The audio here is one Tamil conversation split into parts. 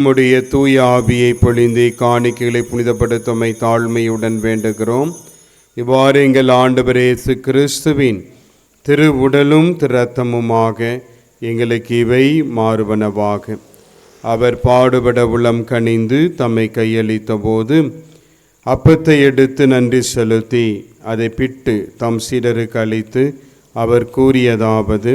உம்முடைய தூய ஆவியை பொழிந்து காணிக்கைகளை புனிதப்படுத்தமை தாழ்மையுடன் வேண்டுகிறோம். இவ்வாறு எங்கள் ஆண்டவர் இயேசு கிறிஸ்துவின் திரு உடலும் திரு ரத்தமுமாக எங்களுக்கு இவை மாறுவனவாக. அவர் பாடுபட உளம் கனிந்து தம்மை கையளித்த போது அப்பத்தை எடுத்து நன்றி செலுத்தி அதை பிட்டு தம் சீடருக்கு அளித்து அவர் கூறியதாவது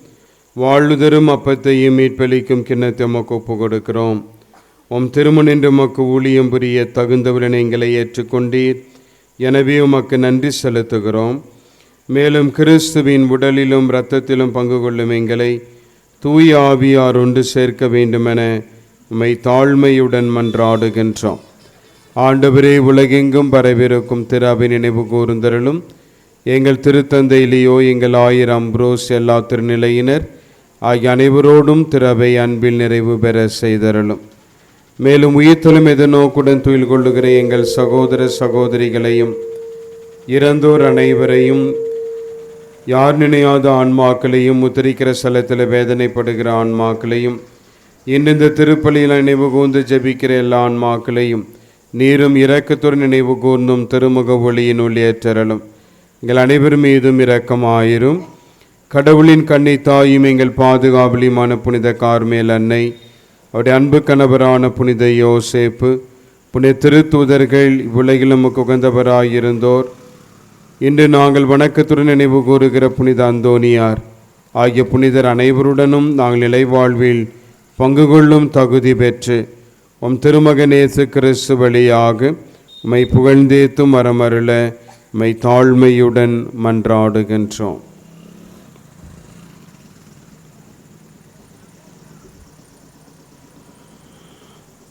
வாழ்வுதரும் அப்பத்தையும் மீட்பளிக்கும் கிண்ணத்தை உமக்கு ஒப்பு கொடுக்கிறோம் உம் திருமணின்று உமக்கு ஊழியம் புரிய தகுந்த எங்களை ஏற்றுக்கொண்டீர். எனவே உமக்கு நன்றி செலுத்துகிறோம். மேலும் கிறிஸ்துவின் உடலிலும் இரத்தத்திலும் பங்கு கொள்ளும் எங்களை தூய் ஆவியார் ஒன்று சேர்க்க வேண்டுமென உம்மை தாழ்மையுடன் மன்றாடுகின்றோம். ஆண்டவரே உலகெங்கும் பரவிருக்கும் திராவி நினைவு கூர்ந்தருளும் எங்கள் திருத்தந்தையிலேயோ எங்கள் ஆயிரம் புரோஸ் எல்லா திருநிலையினர் ஆகிய அனைவரோடும் திறவை அன்பில் நிறைவு பெற செய்தரலும் மேலும் உயிர்த்தலும் எதிர்நோக்குடன் துயில் கொள்ளுகிற எங்கள் சகோதர சகோதரிகளையும் இறந்தோர் அனைவரையும் யார் நினையாத ஆன்மாக்களையும் முத்திரிக்கிற ஸ்தலத்தில் வேதனைப்படுகிற ஆன்மாக்களையும் இன்று திருப்பலியில் நினைவு கூர்ந்து ஜெபிக்கிற எல்லா ஆன்மாக்களையும் நீரும் இரக்கத்துடன் நினைவு கூர்ந்தும் திருமுக ஒளியின் உள்ளேற்றரலும் எங்கள் அனைவர் மீதும் இரக்கமாயிரும். கடவுளின் கண்ணை தாயும் எங்கள் பாதுகாவலியுமான புனித கார்மேல் அன்னை அவருடைய அன்பு கணவரான புனித யோசேப்பு புனித திருத்தூதர்கள் இவ்வுலகிலும் உகந்தவராயிருந்தோர். இன்று நாங்கள் வணக்கத்துடன் நினைவு கூறுகிற புனித அந்தோனியார் ஆகிய புனிதர் அனைவருடனும் நாங்கள் நிலைவாழ்வில் பங்கு கொள்ளும் தகுதி பெற்று உம் திருமகன் கிறிஸ்து வழியாக உம்மை புகழ்ந்தேத்தும் வரமருள உம்மை தாழ்மையுடன் மன்றாடுகின்றோம்.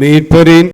മീറ്റ്പൊരീൻ